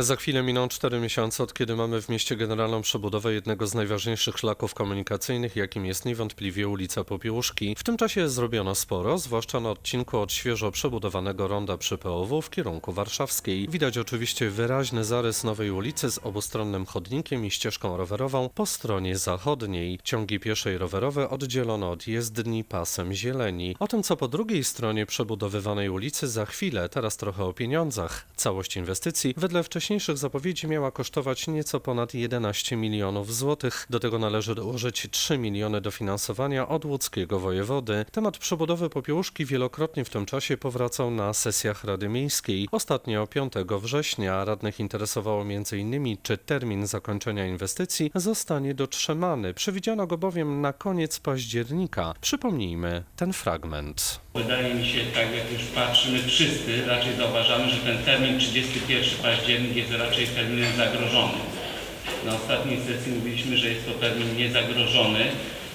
Za chwilę miną cztery miesiące, od kiedy mamy w mieście generalną przebudowę jednego z najważniejszych szlaków komunikacyjnych, jakim jest niewątpliwie ulica Popiełuszki. W tym czasie zrobiono sporo, zwłaszcza na odcinku od świeżo przebudowanego ronda przy POW w kierunku warszawskiej. Widać oczywiście wyraźny zarys nowej ulicy z obustronnym chodnikiem i ścieżką rowerową po stronie zachodniej. Ciągi piesze i rowerowe oddzielono od jezdni pasem zieleni. O tym, co po drugiej stronie przebudowywanej ulicy za chwilę, teraz trochę o pieniądzach. Całość inwestycji wedle wcześniejszych zapowiedzi miała kosztować nieco ponad 11 milionów złotych. Do tego należy dołożyć 3 miliony dofinansowania od łódzkiego wojewody. Temat przebudowy Popiełuszki wielokrotnie w tym czasie powracał na sesjach Rady Miejskiej. Ostatnio 5 września radnych interesowało m.in. czy termin zakończenia inwestycji zostanie dotrzymany. Przewidziano go bowiem na koniec października. Przypomnijmy ten fragment. Wydaje mi się, tak jak już patrzymy wszyscy, raczej zauważamy, że ten termin 31 październik jest raczej terminem zagrożonym. Na ostatniej sesji mówiliśmy, że jest to termin niezagrożony,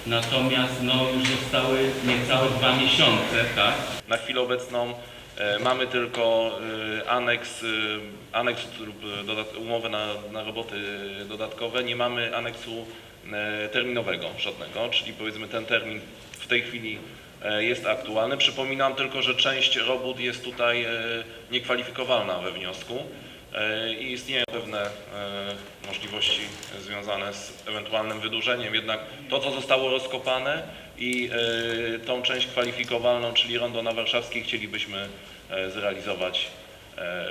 natomiast no, już zostały niecałe dwa miesiące, tak? Na chwilę obecną e, mamy tylko e, aneks, e, aneks lub e, dodat- umowę na, na roboty dodatkowe. Nie mamy aneksu e, terminowego żadnego, czyli powiedzmy ten termin w tej chwili e, jest aktualny. Przypominam tylko, że część robót jest tutaj e, niekwalifikowalna we wniosku e, i istnieją pewne e, możliwości związane z ewentualnym wydłużeniem. Jednak to, co zostało rozkopane i e, tą część kwalifikowalną, czyli rondo na Warszawskiej, chcielibyśmy e, zrealizować e,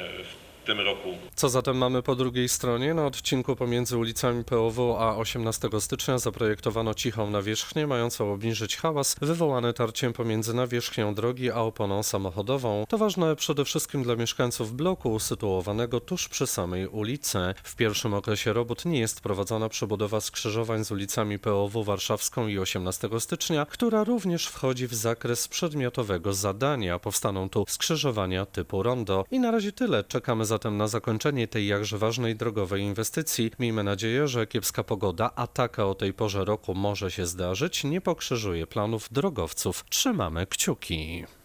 w tym roku. Co zatem mamy po drugiej stronie? Na odcinku pomiędzy ulicami POW a 18 stycznia zaprojektowano cichą nawierzchnię, mającą obniżyć hałas wywołany tarciem pomiędzy nawierzchnią drogi a oponą samochodową. To ważne przede wszystkim dla mieszkańców bloku usytuowanego tuż przy samej ulicy. W pierwszym okresie robót nie jest prowadzona przebudowa skrzyżowań z ulicami POW warszawską i 18 stycznia, która również wchodzi w zakres przedmiotowego zadania. Powstaną tu skrzyżowania typu rondo. I na razie tyle. Czekamy zatem na zakończenie tej jakże ważnej drogowej inwestycji. Miejmy nadzieję, że kiepska pogoda, a taka o tej porze roku może się zdarzyć, nie pokrzyżuje planów drogowców. Trzymamy kciuki.